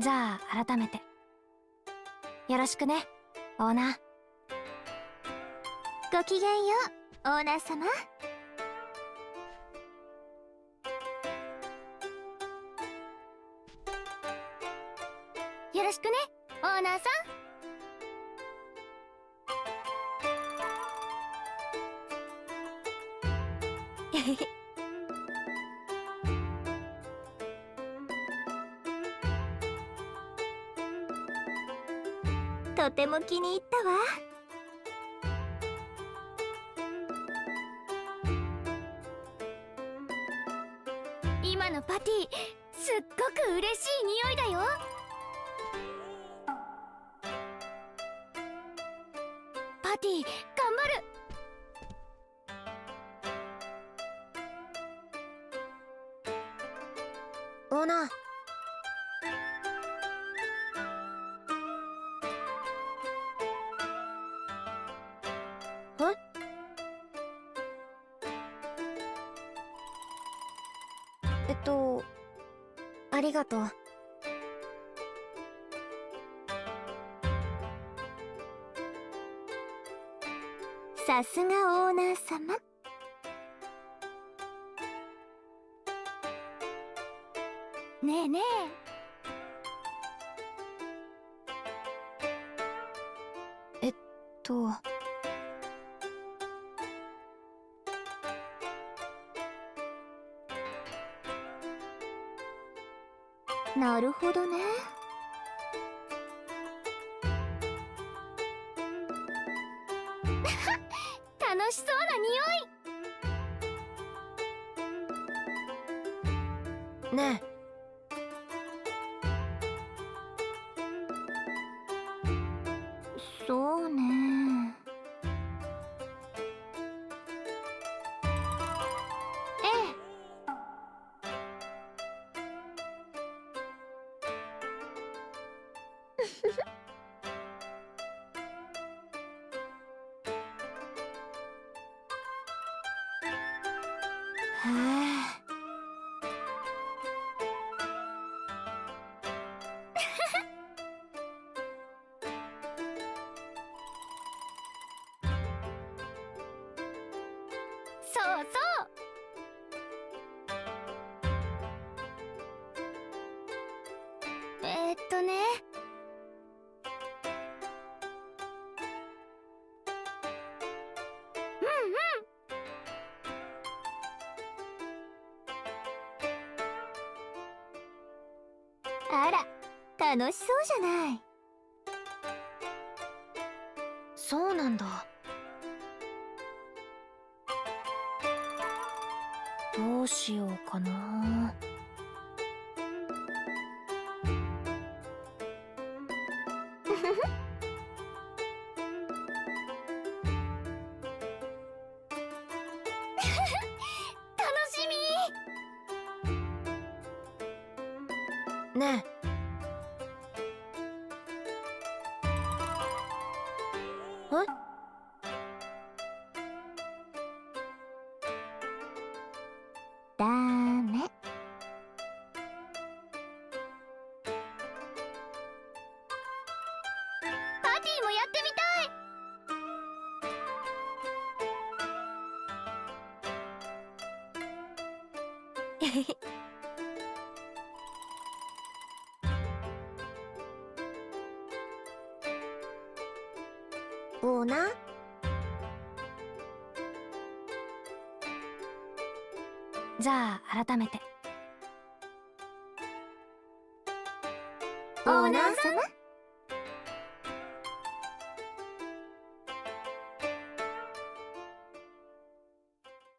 じゃあ改めて。よろしくねオーナー。ごきげんようオーナー様。よろしくねオーナーさん。とても気に入ったわ。今のパティすっごく嬉しい匂いだよ。パティ頑張る。オーナーえっとありがとう。さすがオーナー様。ねえねえ。えっとなるほどね。楽しそうな匂い。ねえ。そう そうそう。えー、っとね。あら楽しそうじゃない。そうなんだ。どうしようかな。楽 ね。え？ダメ。パティもやってみたい。オーナー。じゃあ改めて。オーナー様？